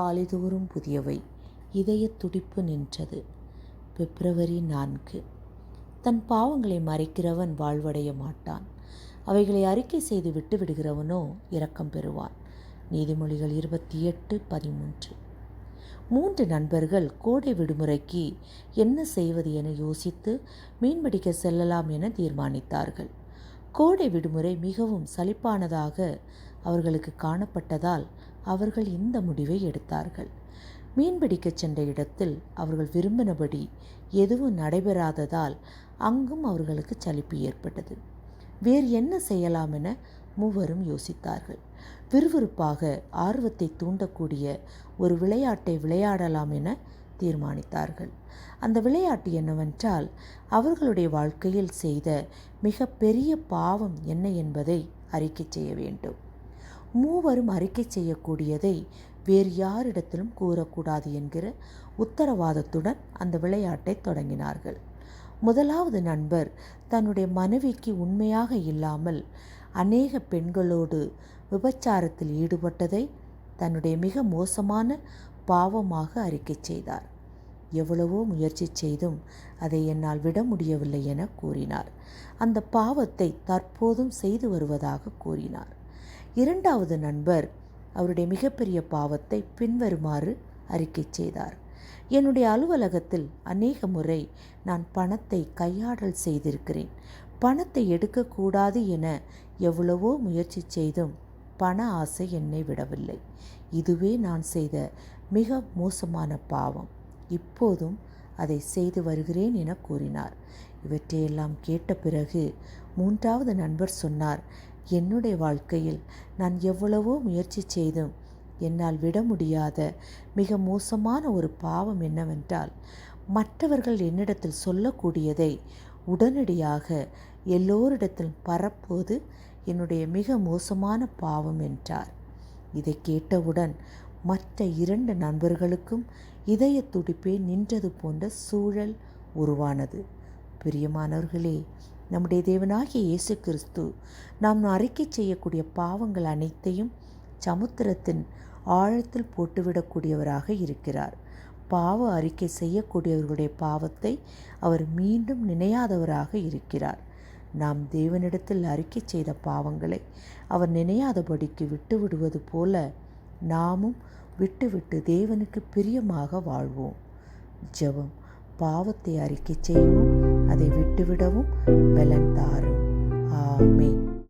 காலைதோறும் புதியவை. இதய துடிப்பு நின்றது. பிப்ரவரி நான்கு. தன் பாவங்களை மறைக்கிறவன் வாழ்வடைய மாட்டான். அவைகளை அறிக்கை செய்து விட்டு விடுகிறவனோ இரக்கம் பெறுவான். நீதிமொழிகள் இருபத்தி எட்டு பதிமூன்று. மூன்று நண்பர்கள் கோடை விடுமுறைக்கு என்ன செய்வது என யோசித்து மீன்பிடிக்க செல்லலாம் என தீர்மானித்தார்கள். கோடை விடுமுறை மிகவும் சலிப்பானதாக அவர்களுக்கு காணப்பட்டதால் அவர்கள் இந்த முடிவை எடுத்தார்கள். மீன்பிடிக்கச் சென்ற இடத்தில் அவர்கள் விரும்பினபடி எதுவும் நடைபெறாததால் அங்கும் அவர்களுக்கு சலிப்பு ஏற்பட்டது. வேறு என்ன செய்யலாம் என மூவரும் யோசித்தார்கள். விறுவிறுப்பாக ஆர்வத்தை தூண்டக்கூடிய ஒரு விளையாட்டை விளையாடலாம் என தீர்மானித்தார்கள். அந்த விளையாட்டு என்னவென்றால் அவர்களுடைய வாழ்க்கையில் செய்த மிக பெரிய பாவம் என்ன என்பதை அறிக்கை செய்ய வேண்டும். மூவரும் அறிக்கை செய்யக்கூடியதை வேறு யாரிடத்திலும் கூறக்கூடாது என்கிற உத்தரவாதத்துடன் அந்த விளையாட்டை தொடங்கினார்கள். முதலாவது நண்பர் தன்னுடைய மனைவிக்கு உண்மையாக இல்லாமல் அநேக பெண்களோடு விபச்சாரத்தில் ஈடுபட்டதை தன்னுடைய மிக மோசமான பாவமாக அறிக்கை செய்தார். எவ்வளவோ முயற்சி செய்தும் அதை என்னால் விட முடியவில்லை என கூறினார். அந்த பாவத்தை தற்போதும் செய்து வருவதாக கூறினார். இரண்டாவது நண்பர் அவருடைய மிகப்பெரிய பாவத்தை பின்வருமாறு அறிக்கை செய்தார். என்னுடைய அலுவலகத்தில் அநேக முறை நான் பணத்தை கையாடல் செய்திருக்கிறேன். பணத்தை எடுக்கக்கூடாது என எவ்வளவோ முயற்சி செய்தும் பண ஆசை என்னை விடவில்லை. இதுவே நான் செய்த மிக மோசமான பாவம். இப்போதும் அதை செய்து வருகிறேன் என கூறினார். இவற்றையெல்லாம் கேட்ட பிறகு மூன்றாவது நண்பர் சொன்னார் என்னுடைய வாழ்க்கையில் நான் எவ்வளவோ முயற்சி செய்தும் என்னால் விட முடியாத மிக மோசமான ஒரு பாவம் என்னவென்றால் மற்றவர்கள் என்னிடத்தில் சொல்லக்கூடியதை உடனடியாக எல்லோரிடத்தில் பரப்புவது என்னுடைய மிக மோசமான பாவம் என்றார். இதை கேட்டவுடன் மற்ற இரண்டு நண்பர்களுக்கும் இதய துடிப்பே நின்றது போன்ற சூழல் உருவானது. பிரியமானவர்களே நம்முடைய தேவனாகிய இயேசு கிறிஸ்து நாம் அறிக்கை செய்யக்கூடிய பாவங்கள் அனைத்தையும் சமுத்திரத்தின் ஆழத்தில் போட்டுவிடக்கூடியவராக இருக்கிறார். பாவ அறிக்கை செய்யக்கூடியவர்களுடைய பாவத்தை அவர் மீண்டும் நினையாதவராக இருக்கிறார். நாம் தேவனிடத்தில் அறிக்கை செய்த பாவங்களை அவர் நினையாதபடிக்கு விட்டு விடுவது போல நாமும் விட்டுவிட்டு தேவனுக்கு பிரியமாக வாழ்வோம். ஜெபம். பாவத்தை அறிக்கை செய்வோம் அதை விட்டுவிடவும் பலன் தாரும். ஆமே